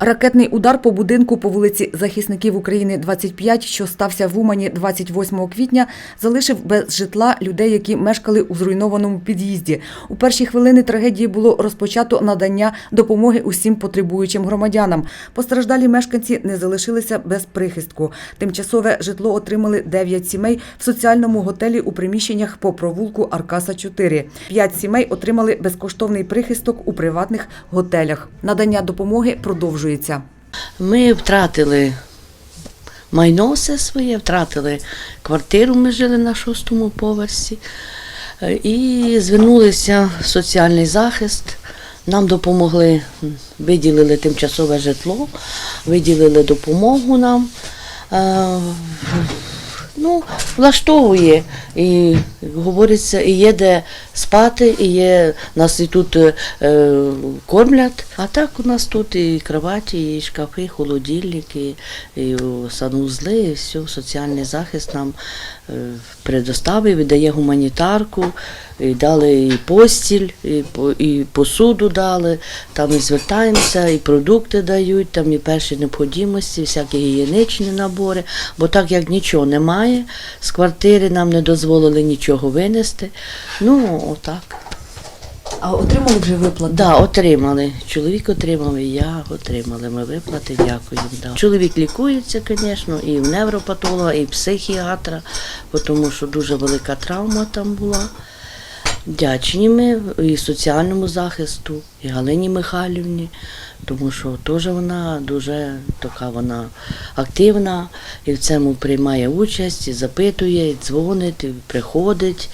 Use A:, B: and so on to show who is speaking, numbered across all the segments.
A: Ракетний удар по будинку по вулиці Захисників України 25, що стався в Умані 28 квітня, залишив без житла людей, які мешкали у зруйнованому під'їзді. У перші хвилини трагедії було розпочато надання допомоги усім потребуючим громадянам. Постраждалі мешканці не залишилися без прихистку. Тимчасове житло отримали 9 сімей в соціальному готелі у приміщеннях по провулку Аркаса 4. П'ять сімей отримали безкоштовний прихисток у приватних готелях. Надання допомоги продовжується.
B: Ми втратили майно все своє, втратили квартиру, ми жили на шостому поверсі. Е, І звернулися в соціальний захист. Нам допомогли, виділили тимчасове житло, виділили допомогу нам. Ну, влаштовує. І говориться, і є де спати, і є нас і тут е, кормлять. А так у нас тут і кроваті, і шкафи, холодильники, і санузли, і все, соціальний захист нам предоставив, і гуманітарку, і дали і постіль, і, і посуду дали, там і звертаємося, і продукти дають, там і перші необхідності, всякі гігієнічні набори. Бо так як нічого немає, з квартири нам не дозволили нічого винести. Ну, отак.
A: А отримали вже виплати?
B: Да, отримали. Чоловік отримав, і я отримали. Ми виплати, дякуємо. Да. Чоловік лікується, звісно, і в невропатолога, і в психіатра, тому що дуже велика травма там була. Вдячні ми і соціальному захисту, і Галині Михайлівні, тому що теж вона дуже така вона активна і в цьому приймає участь, і запитує, і дзвонить, і приходить.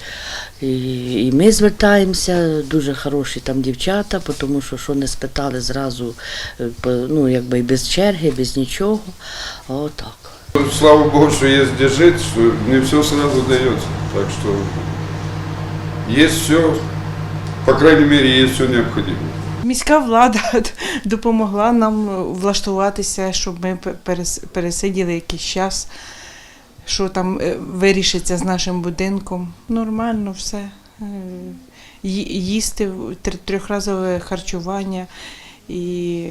B: І, і ми звертаємося, дуже хороші там дівчата, тому що що не спитали зразу, е, ну якби без черги, без нічого. Отак.
C: Слава Богу, есть где жить, что не все сразу дается. Так что есть все, по крайней мере, есть все необходимое.
D: Міська влада допомогла нам влаштуватися, щоб ми пересиділи якийсь час, що там е, вирішиться з нашим будинком. Нормально все. Е, Їсти трьохразове харчування, і,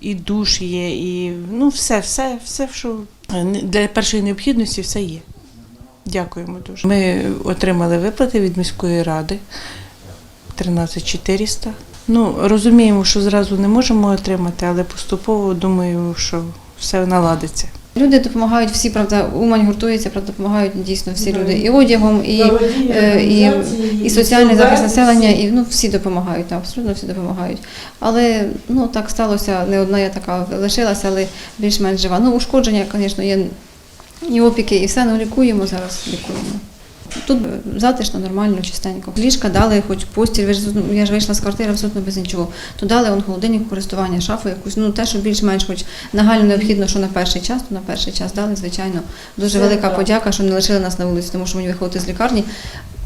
D: і душ є, і ну все, все, все, що для першої необхідності, все є. Дякуємо дуже. Ми отримали виплати від міської ради. 13400. Ну, розуміємо, що зразу не можемо отримати, але поступово думаю, що все наладиться.
E: Люди допомагають всі, правда, Умань гуртується, правда, допомагають дійсно всі люди і одягом, і, е, і, і соціальний захист населення, і ну всі допомагають, абсолютно всі допомагають. Але ну так сталося, не одна я така лишилася, але більш-менш жива. Ну, ушкодження, звісно, є і опіки, і все, ну лікуємо зараз, лікуємо. Тут затишно, нормально, чистенько. Ліжка дали, хоч постіль, ну, я ж вийшла з квартири абсолютно без нічого. То дали он холодильник користування, шафу якусь, ну те, що більш-менш хоч нагально необхідно, що на перший час, то на перший час дали, звичайно. Дуже велика подяка, що не лишили нас на вулиці, тому що мені виходити з лікарні.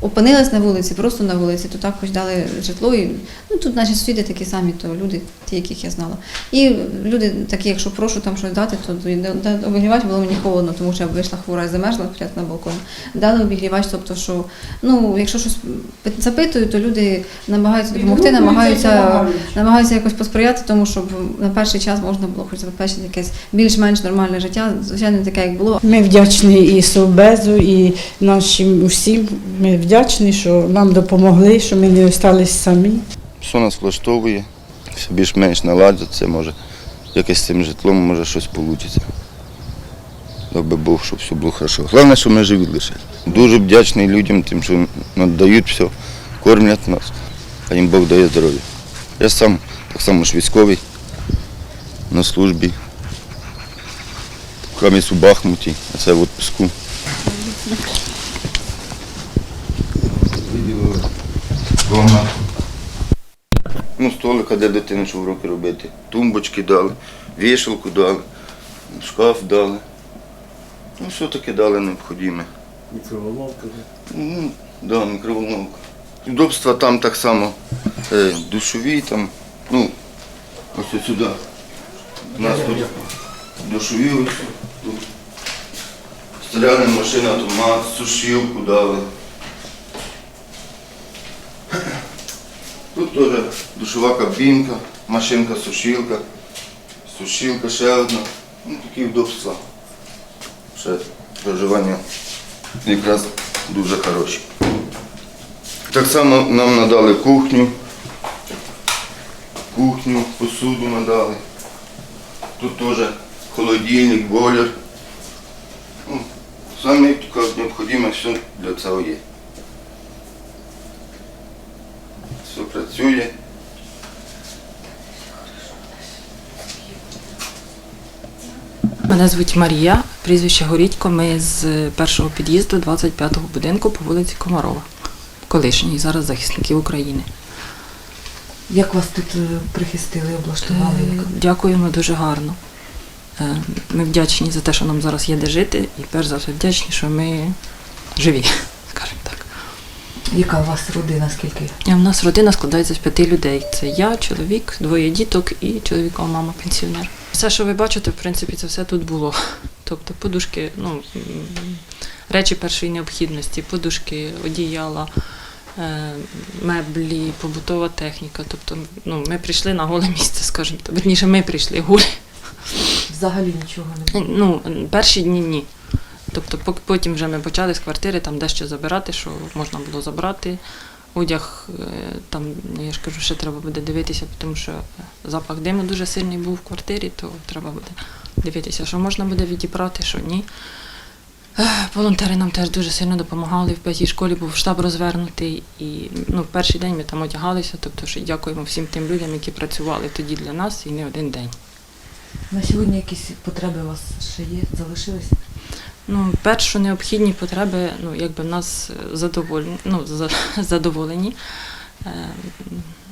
E: Опинилась на вулиці, просто на вулиці, то так хоч дали житло. І, ну, тут наші сусіди такі самі, то люди, ті, яких я знала. І люди такі, якщо прошу там щось дати, то обігрівач було мені холодно, тому що я вийшла хвора і замерзла спочатку на балкон. Дали обігрівач, тобто, що ну, якщо щось пи- запитують, то люди намагаються допомогти, намагаються, намагаються якось посприяти тому, щоб на перший час можна було хоч забезпечити якесь більш-менш нормальне життя, звичайно, таке, як було.
F: Ми вдячні і Совбезу, і нашим усім. Ми вдячні, що нам допомогли, що ми не залишилися самі.
G: Все нас влаштовує, все більш-менш наладиться, може, якось з цим житлом, може щось вийде. Дай би Бог, щоб все було хорошо. Головне, що ми живі лише. Дуже вдячний людям, тим, що надають все, кормлять нас, а їм Бог дає здоров'я. Я сам так само ж військовий на службі. Кам'яць у Бахмуті, а це в відпуску. Комнату. Ну, столика для дитини, щоб уроки робити. Тумбочки дали, вішалку дали, шкаф дали. Ну, все таки дали необхідне. Мікроволновка. Ну, да, мікроволновка. Удобства там так само. Е, душові там, ну, ось сюди. У нас тут душові ось тут. Стиральна машина, автомат, сушилку дали. Тут теж душова кабінка, машинка, сушилка. ще одна. Ну, такі вдобства. Ще проживання якраз дуже хороші. Так само нам надали кухню. Кухню, посуду надали. Тут теж холодильник, бойлер. Ну, саме необхідне все для цього є. Все працює.
H: Мене звуть Марія, прізвище Горітько. Ми з першого під'їзду 25-го будинку по вулиці Комарова, колишній, зараз захисників України.
A: Як вас тут е, прихистили, облаштували?
H: Е, Дякуємо дуже гарно. Е, Ми вдячні за те, що нам зараз є де жити, і перш за все вдячні, що ми живі.
A: Яка у вас родина? Скільки?
H: І в нас родина складається з п'яти людей. Це я, чоловік, двоє діток і чоловікова мама пенсіонер. Все, що ви бачите, в принципі, це все тут було. Тобто подушки, ну, речі першої необхідності, подушки, одіяла, е, меблі, побутова техніка. Тобто, ну, ми прийшли на голе місце, скажімо так. Верніше, ми прийшли голі.
A: Взагалі нічого не було.
H: Ну, перші дні ні. Тобто потім вже ми почали з квартири там дещо забирати, що можна було забрати. Одяг, е, там, я ж кажу, ще треба буде дивитися, тому що запах диму дуже сильний був в квартирі, то треба буде дивитися, що можна буде відібрати, що ні. Волонтери нам теж дуже сильно допомагали. В п'ятій школі був штаб розвернутий. І ну, перший день ми там одягалися, тобто що дякуємо всім тим людям, які працювали тоді для нас і не один день.
A: На сьогодні якісь потреби у вас ще є, залишились?
H: Ну, першо необхідні потреби, ну, якби в нас задоволені, ну, задоволені. Е,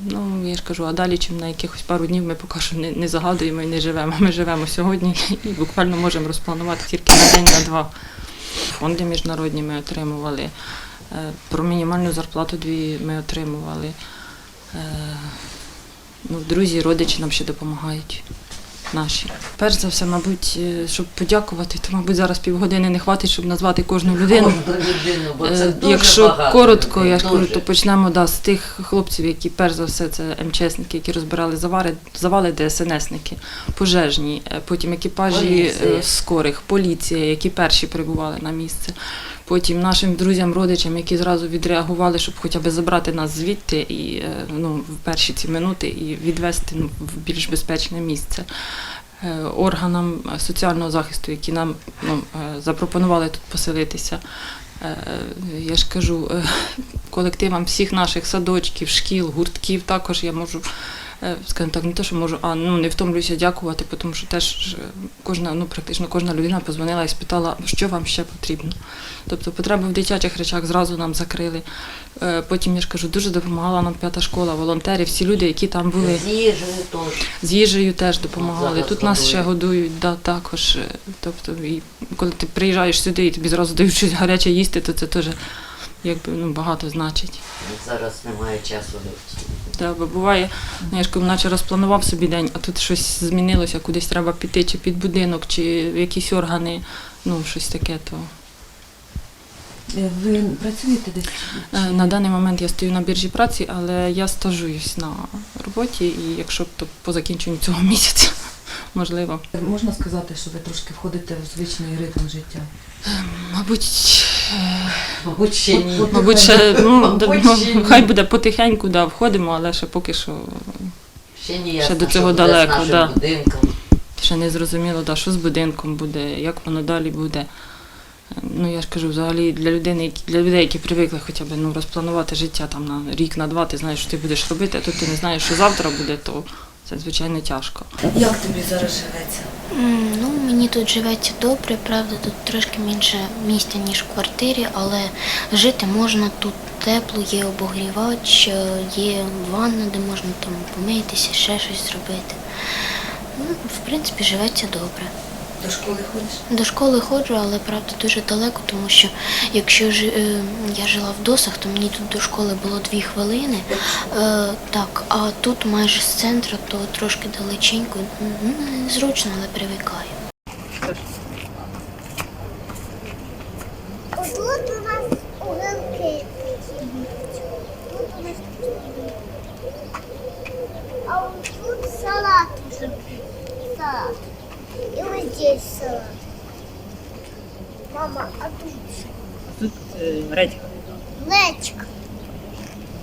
H: ну, я ж кажу, а далі, чим на якихось пару днів ми поки що не, не загадуємо і не живемо. Ми живемо сьогодні і буквально можемо розпланувати тільки на день, на два. Фонди міжнародні ми отримували. Е, про мінімальну зарплату дві ми отримували. Е, ну, друзі, родичі нам ще допомагають наші. Перш за все, мабуть, е, щоб подякувати, то, мабуть, зараз півгодини не хватить, щоб назвати кожну людину.
B: людину, бо
H: Е,
B: це дуже
H: Якщо
B: багато
H: коротко,
B: людей,
H: я ж кажу,
B: дуже.
H: то почнемо да, з тих хлопців, які перш за все це МЧСники, які розбирали завари, завали ДСНСники, пожежні, е, потім екіпажі
B: Поліція.
H: е, скорих, поліція, які перші прибували на місце. Потім нашим друзям, родичам, які зразу відреагували, щоб хоча б забрати нас звідти і е, ну, в перші ці минути і відвести ну, в більш безпечне місце. Е, Органам е, соціального захисту, які нам ну, запропонували тут поселитися. Я ж кажу, колективам всіх наших садочків, шкіл, гуртків також я можу, скажімо так, не те, що можу, а ну не втомлюся дякувати, тому що теж е, кожна, ну практично кожна людина позвонила і спитала, що вам ще потрібно. Тобто потреби в дитячих речах зразу нам закрили. Е, Потім я ж кажу, дуже допомагала нам п'ята школа, волонтери, всі люди, які там були.
B: З їжею теж.
H: З їжею теж допомагали. Тут нас ще годують, да, також. Е, Тобто, і коли ти приїжджаєш сюди і тобі зразу дають щось гаряче їсти, то це теж якби ну, багато значить.
B: Зараз немає часу.
H: Да, бо буває, ну, я ж кажу, наче розпланував собі день, а тут щось змінилося, кудись треба піти, чи під будинок, чи в якісь органи, ну щось таке, то.
A: Е, Ви працюєте десь?
H: Е, На даний момент я стою на біржі праці, але я стажуюсь на роботі, і якщо то по закінченню цього місяця, можливо.
A: Можна сказати, що ви трошки входите в звичний ритм життя?
H: Мабуть, е,
B: Мабуть, ще ні.
H: Мабуть, ще, ну,
B: Мабуть,
H: ну, хай буде потихеньку, да, входимо, але ще поки що
B: Ще
H: Ще
B: ясно,
H: до
B: що
H: цього
B: буде з
H: далеко,
B: нашим
H: да.
B: будинком.
H: ще не зрозуміло, да, що з будинком буде, як воно далі буде. Ну, я ж кажу, взагалі для людини, які- для людей, які привикли хоча б ну, розпланувати життя там на рік, на два, ти знаєш, що ти будеш робити, а тут ти не знаєш, що завтра буде, то це звичайно тяжко.
A: Як тобі зараз живеться?
I: Ну, мені тут живеться добре, правда, тут трошки менше місця, ніж в квартирі, але жити можна тут тепло, є обогрівач, е, є ванна, де можна там помитися, ще щось зробити. Ну, в принципі, живеться добре.
A: До школи ходиш?
I: До школи ходжу, але правда дуже далеко, тому що якщо жи- е, я жила в досах, то мені тут до школи було дві хвилини. Е, так, а тут майже з центру, то трошки далеченько. Ну, Незручно, але привикаю.
J: Тут у нас уголки. Тут у нас. А от тут салат уже. салат. И вот здесь салат. Мама, а тут А
K: Тут редька.
J: Лечка.